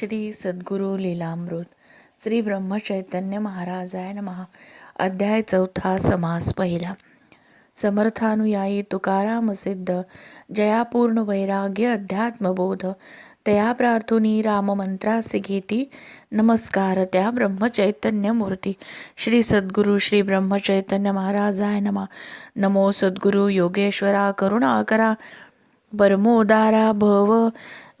श्री सद्गुरू लीलामृत श्री ब्रह्मचैतन्य महाराजाय नमः. अध्याय चौथा समास पहिला. समर्थानुयायी तुकाराम सिद्ध जयापूर्ण वैराग्य अध्यात्मबोध तया प्रार्थुनी राममंत्रासी घेती नमस्कार त्या ब्रह्मचैतन्य मूर्ती. श्री सद्गुरू श्री ब्रह्मचैतन्य महाराजाय नमः. नमो सद्गुरू योगेश्वरा करुणाकरा परमोदारा भव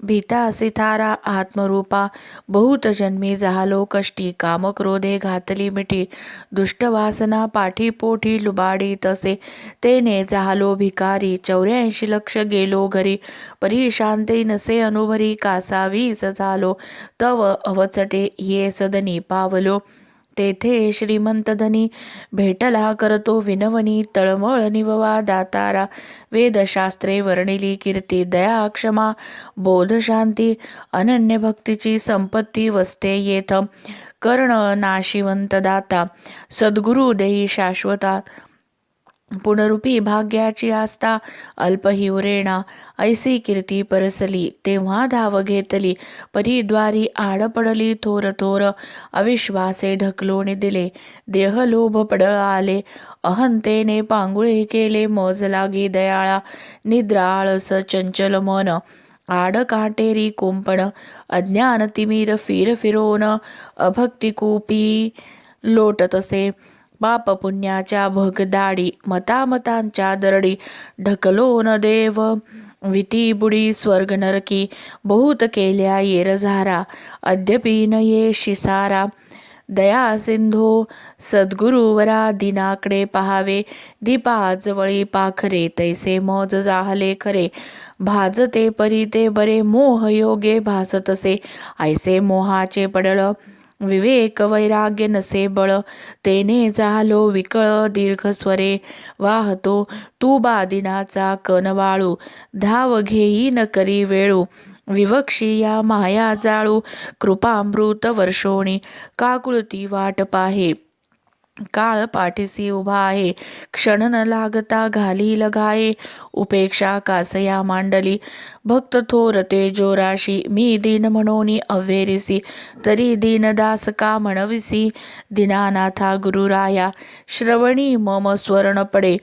भीता सितारा आत्मरूपा। बहुत जन्मी झालो कष्टी कामक्रोधे घातली मिठी। दुष्टवासना पाठी पोठी लुबाडी तसे। तेने झालो भिकारी चौऱ्याऐंशी लक्ष गेलो घरी। परी शांती नसे अनुभरी कासावीस झालो। तव अवचटे ये सदनी पावलो। तेथे श्रीमंत धनी भेटला करतो विनवनी तळमळ निववा दातारा. वेदशास्त्रे वर्णिली कीर्ती दया क्षमा बोधशांती अनन्य भक्तीची संपत्ती वसते येथ. कर्ण नाशिवंत दाता सद्गुरु देही शाश्वता पुनरुपी भाग्याची आस्था अल्पही उरेणा ऐसी कीर्ती परसली तेव्हा धाव घेतली परिद्वारी आड पडली थोर थोर अविश्वासे ढकलून दिले देह लोभ पडळ आले अहंतेने पांगुळे केले मज लागी दयाळा निद्राळस चंचल मन आड काटेरी कुंपण अज्ञान तिमीर फिर फिरोन अभक्ती कूपी लोटतसे पाप पुण्याच्या भगदाडी मतामतांच्या दरडी ढकलोन देव. विती बुडी स्वर्ग नरकी बहुत केल्या येरझारा. अद्यपि न ये शिसारा दया सिंधो सद्गुरुवरा दिनाकडे पहावे. दीपाजवळी पाखरे तैसे मज जाहले खरे. भाजते परी ते बरे मोह योगे भासतसे. ऐसे मोहाचे पडळ विवेक वैराग्य नसे बळ तेने झालो विकळ दीर्घ स्वरे. वाहतो तू बादिनाचा कन वाळू धाव घेई न करी वेळू. विवक्षी या माया जाळू कृपामृत वर्षोणी काकुळती वाट पाहे. काळ पाठीसी उभा आहे. क्षण न लागता घाली लगाये उपेक्षा कासया मांडली. भक्त थोर ते जोराशी मी दीन म्हणोनी अव्हेरिसी तरी दीनदास का म्हणविसी? दिनानाथा गुरुराया श्रवणी मम स्वर्ण पडे.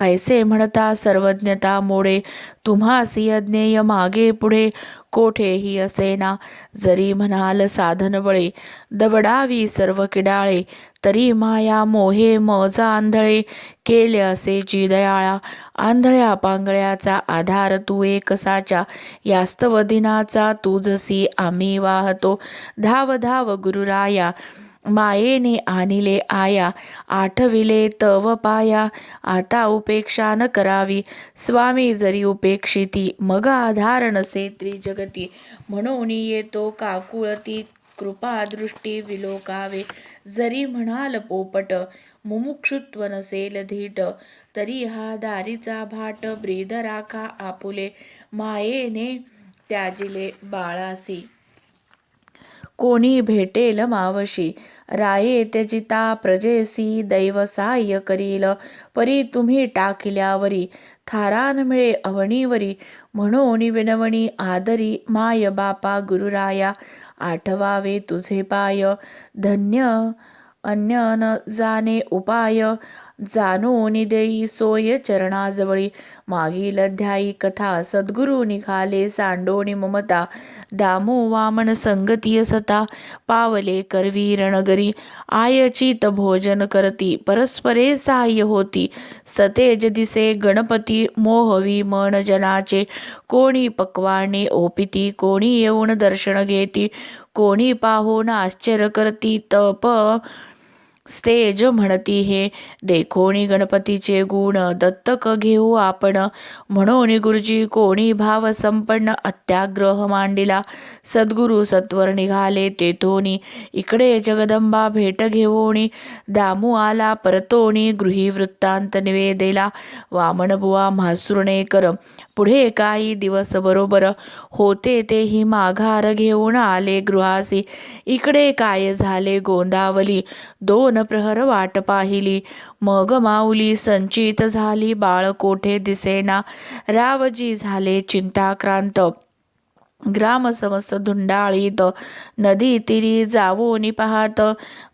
ऐसे म्हणता सर्वज्ञता मोडे. तुम्हासी अज्ञेय मागे पुढे. कोठेही असेना जरी म्हणाल साधन बळे. दबडावी सर्व किडाळे. तरी माया मोहे मज आंधळे केले असे जी दयाळा आंधळ्या पांगळ्याचा आधार तू एकसाच्या यास्तव दिनाचा तुझसी आम्ही वाहतो. धाव धाव गुरुराया. मायेने आणिले आया आठविले तव पाया. आता उपेक्षा न करावी. स्वामी जरी उपेक्षिती मग आधार नसे त्रिजगती. म्हणून येतो काकुळती कृपा दृष्टी विलोकावे. जरी म्हणाल पोपट मुमुक्षुत्व नसेल धीट. तरी हा दारीचा भाट ब्रीद राखा आपुले. मायेने त्याजिले बाळासी. कोणी भेटेल मावशी? राये त्याचिता प्रजेसी दैव सहाय्य करील. परी तुम्ही टाकल्यावरी थारान मिळे अवणीवरी. म्हणून विनवणी आदरी माय बापा गुरुराया आठवावे तुझे पाय. धन्य अन्य न जाणे उपाय. जाणून देई सोय चरणाजवळी. मागील अध्यायी कथा सद्गुरु निघाले सांडोणी ममता दामो वामन संगती सता पावले करवी रणगरी आयचित भोजन करती परस्परे सहाय्य होती. सतेज दिसे गणपती मोहवी मन जनाचे कोणी पक्वाने ओपिती कोणी येऊन दर्शन घेती कोणी पाहून आश्चर्य करती तप स्तेज म्हणती हे. देखोणी गणपतीचे गुण दत्तक घेऊ आपण. म्हणून गुरुजी कोणी भाव संपन्न? अत्याग्रह मांडिला. सद्गुरु सत्वर निघाले तेथोनी इकडे जगदंबा भेट घेऊणी दामू आला परतोणी गृही वृत्तांत निवेदेला. वामनबुवा म्हासुरणेकर पुढे काही दिवस बरोबर. होते तेही माघार घेऊन आले गृहासी. इकडे काय झाले गोंदावली? दोन प्रहर वाट पाहिली. मग माऊली संचित झाली बाळ कोठे दिसेना. रावजी झाले चिंताक्रांत. ग्राम समस्त धुंडाळीत. नदी तिरी जावोनी पाहात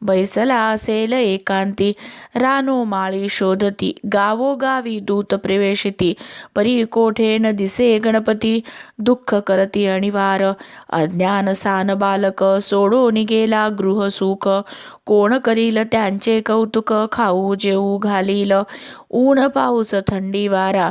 बैसला असेल एकांती. रानो माळी शोधती गावोगावी दूत प्रवेशिती. परी कोठे न दिसे गणपती? दुःख करती अनिवार. अज्ञान सान बालक सोडून गेला गृहसुख कोण करील त्यांचे कौतुक? खाऊ जेऊ घालील. ऊन पाऊस थंडी वारा.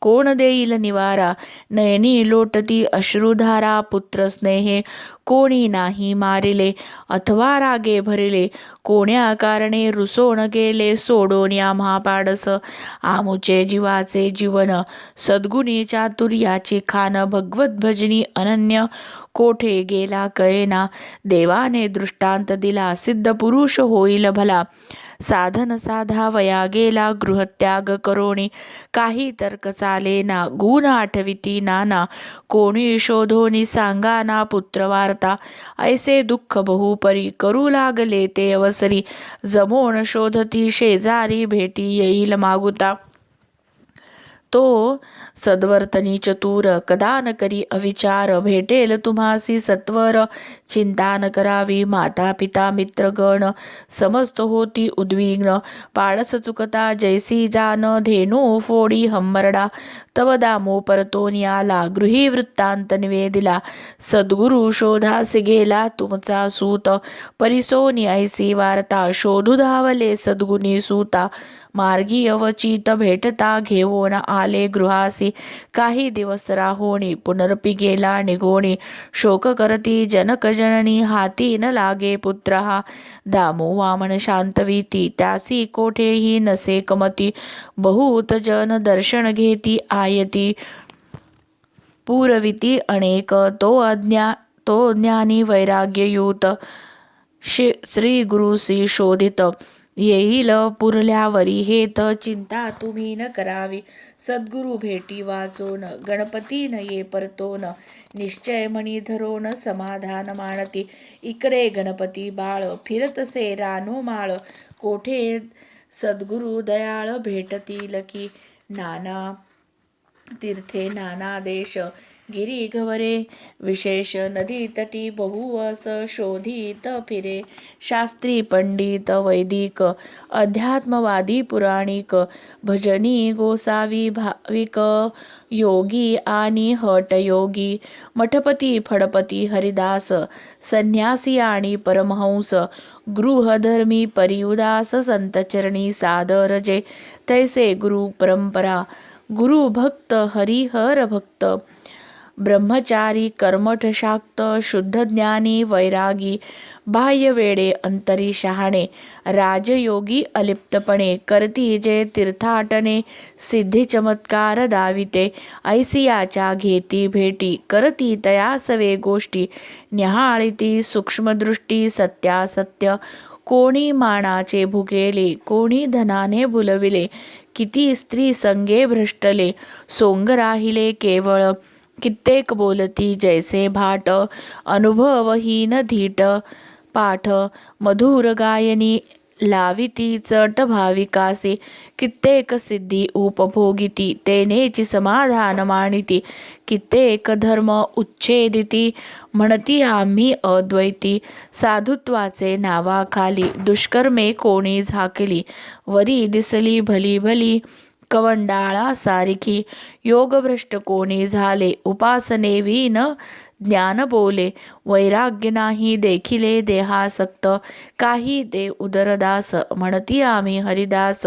कोण देईल निवारा? नयनी लोटती अश्रुधारा पुत्रस्नेहे कोणी नाही मारिले अथवा रागे भरिले. कोण्या कारणे रुसोण गेले सोडोन या महापाडस? आमुचे जीवाचे जीवन सद्गुणी चातुर्याची खान भगवत भजनी अनन्य. कोठे गेला कळेना? देवाने दृष्टांत दिला सिद्ध पुरुष होईल भला. साधन साधा वया गेला गृहत्याग करोणी. काही तर्क चालेना गुण आठविती नाना. कोणी शोधोनी सांगा ना पुत्र वार्ता ऐसे दुःख बहुपरी करू लागले ते अवसरी. जमोण शोधती शेजारी भेटी येईल मागुता. तो सद्वर्तनी चतुर कदा न करी अविचार भेटेल तुम्हासी सत्वर चिंता न करावी माता पिता मित्रगण समस्त होती उद्विग्न पाडस चुकता जैसी जान धेनू फोडी हंबरडा तव दामो परतोनी आला गृही वृत्तांत निवेदिला सद्गुरु शोधास गेला तुमचा सूत परिसोनी ऐसी वार्ता शोधू धावले सद्गुणी सूता मार्गी अवचित भेटता घेऊन आले गृहासी काही दिवस राहोणी पुनरपि गेला निघोणी शोक करती जनक जननी हाती न लागे पुत्र हा दामो वामन शांतवीती त्यासी कोठेही नसे कमती बहुत जन दर्शन घेती आ आयती. पुरविती अनेक तो अज्ञा तो ज्ञानी वैराग्ययुत. श्री श्री गुरुशी शोधित. येईल पुरल्यावरी हेत चिंता तुम्ही न करावी. सद्गुरु भेटी वाचोन गणपती न ये परतोन. निश्चय मणी धरोन समाधान मानती. इकडे गणपती बाळ फिरतसे रानो माळ. कोठे सद्गुरु दयाळ भेटतील की नाना? तीर्थे नाना देश गिरी गवरे विशेष नदी तटी बहुवस शोधित फिरे शास्त्री पंडित वैदिक अध्यात्मवादी पुराणिक भजनी गोसावी भाविक योगी आणि हटयोगी मठपती फडपती हरिदास संन्यासी आणि परमहंस गृहधर्मी परिउदास संतचरणी सादर जे तैसे गुरु परंपरा गुरु भक्त हरिहर भक्त. ब्रह्मचारी कर्मठ शाक्त शुद्ध ज्ञानी वैरागी बाह्य वेडे अंतरी शहाणे राजयोगी अलिप्तपणे करती जे तीर्थाटने सिद्धी चमत्कार दाविते ऐसियाच्या घेती भेटी करती तया सवे गोष्टी न्याहाळीती सूक्ष्मदृष्टी सत्यासत्य कोणी मानाचे भुकेले कोणी धनाने भुलविले किती स्त्री संगे भ्रष्टले सोंग राहिले केवळ. कित्येक बोलती जैसे भाट अनुभवहीन धीट. पाठ मधुर गायनी लाविती चट भाविकासे कित्येक सिद्धी उपभोगिती तेनेची समाधान मानिती कित्येक धर्म उच्छेदिती म्हणती आम्ही अद्वैती साधुत्वाचे नावाखाली दुष्कर्मे कोणी झाकली वरी दिसली भली भली कवंडाळासारखी योगभ्रष्ट कोणी झाले उपासने विन ज्ञान बोले वैराग्य नाही देखिले देहासक्त काही दे उदरदास म्हणती आम्ही हरिदास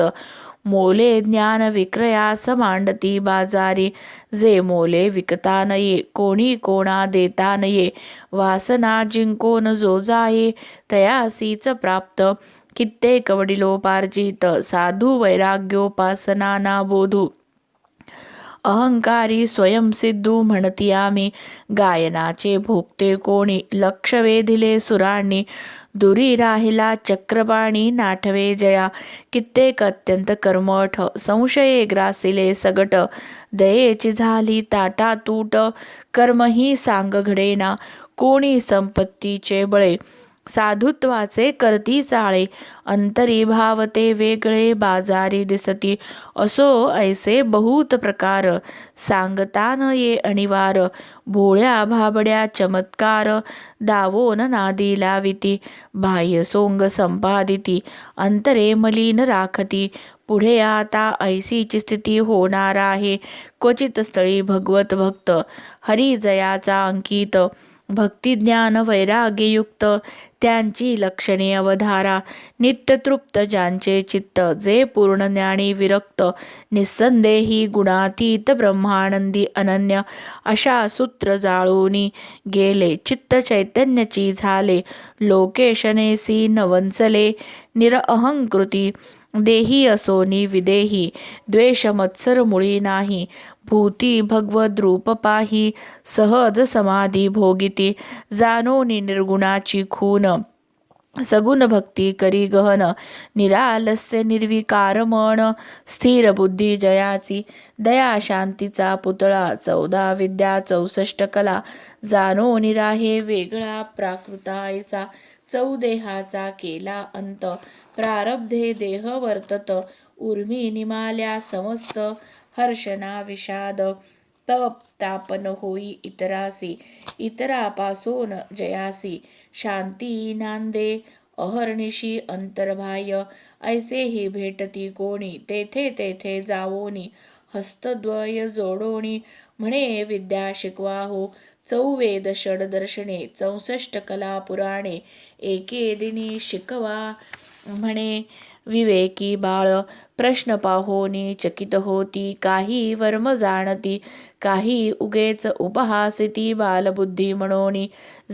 मोले ज्ञान विक्रयास मांडती बाजारी जे मोले विकता नये कोणी कोणा देता नये वासना जिंकोन जो जाये तयासीच प्राप्त कित्येक वडिलोपार्जित साधू वैराग्योपासना ना बोधू अहंकारी स्वयंसिद्धू म्हणती आम्ही गायनाचे भोगते कोणी लक्ष वेधिले सुरांनी दुरी राहिला चक्रपाणी नाठवे जया कित्येक अत्यंत कर्मठ संशये ग्रासिले सगट दयेची झाली ताटा तूट कर्मही सांग घडेना कोणी संपत्तीचे बळे साधुत्वाचे करती चाळे अंतरी भावते वेगळे बाजारी दिसती. असो ऐसे बहुत प्रकार. सांगता न ये अनिवार भोळ्या भाबड्या चमत्कार. दावोन नादी लाविती. बाह्य सोंग संपादिती. अंतरे मलिन राखती. पुढे आता ऐसीची स्थिती होणार आहे. क्वचित स्थळी भगवत भक्त हरिजयाचा अंकित भक्तिज्ञान वैराग्ययुक्त त्यांची लक्षणे अवधारा नित्यतृप्त ज्यांचे चित्त जे पूर्ण ज्ञानी विरक्त निस्संदेही गुणातीत ब्रह्मानंदी अनन्य अशा सूत्र जाळूनी गेले चित्त चैतन्यची झाले लोकेशनेसी नवंचले निरअहंकृती देही असोनी विदेही द्वेष मत्सर मुळी नाही. भूती भगवद रूप पाही सहज समाधी भोगिती जाणोनी निर्गुणाची खून. सगुण भक्ती करी गहन निरालस्य निर्विकार मन स्थिर बुद्धी जयाची दया शांतीचा पुतळा चौदा विद्या चौसष्ट कला. जाणो निराहे वेगळा प्राकृतायचा चौदेहाचा केला अंत. प्रारब्धे देह वर्तत उर्मी निमाल्या समस्त हर्षना विषाद तप तापन होई इतरासी इतरापासून जयासी. शांती नांदे अहर्निशी ऐसे ऐसेही भेटती कोणी तेथे तेथे जावोनी हस्तद्वय जोडोनी म्हणे विद्या शिकवा हो चौवेद षडदर्शने चौसष्ट कला पुराणे एके दिनी शिकवा म्हणे. विवेकी बाळ प्रश्न पाहोनी चकित होती. काही वर्म जाणती काही उगेच उपहासिती. बालबुद्धी म्हणोनी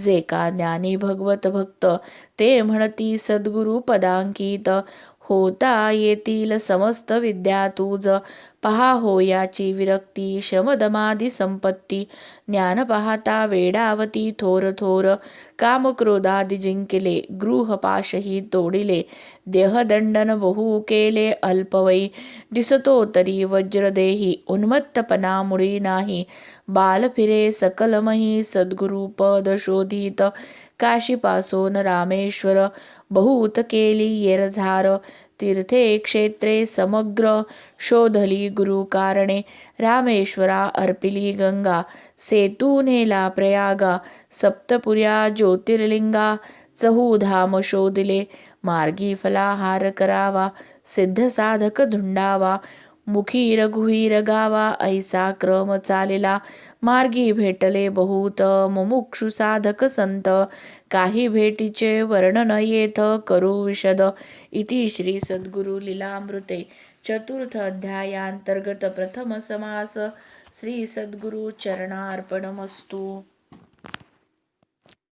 जे का ज्ञानी भगवत भक्त ते म्हणती सद्गुरु पदांकित. होता येतील समस्त विद्या तुझ पहा हो याची विरक्ती शमदमादी संपत्ती. ज्ञान पाहता वेडावती थोर थोर. कामक्रोधादी जिंकले गृहपाशही तोडिले. देहदंडन बहु केले अल्पवयी दिसतो तरी वज्रदेही उन्मत्तपणा मुळी नाही. बाल फिरे सकलमही सद्गुरु पद शोधित. काशीपासून रामेश्वर बहुत केली येरझार. तीर्थे क्षेत्रे समग्र शोधली गुरु कारणे. रामेश्वरा अर्पिली गंगा सेतू नेला प्रयागा सप्तपुर्या ज्योतिर्लिंगा चहूधाम शोधले मार्गी फलाहार करावा सिद्ध साधक धुंडावा मुखी रघुवीर गावा ऐसा क्रम चालेला. मार्गी भेटले बहुत मुमुक्षु साधक संत. काही भेटीचे वर्णन येथ करू विशद. इति श्री सद्गुरु लीलामृते. चतुर्थ अध्यायांतर्गत प्रथम समास. श्री सद्गुरु चरणार्पणमस्तू.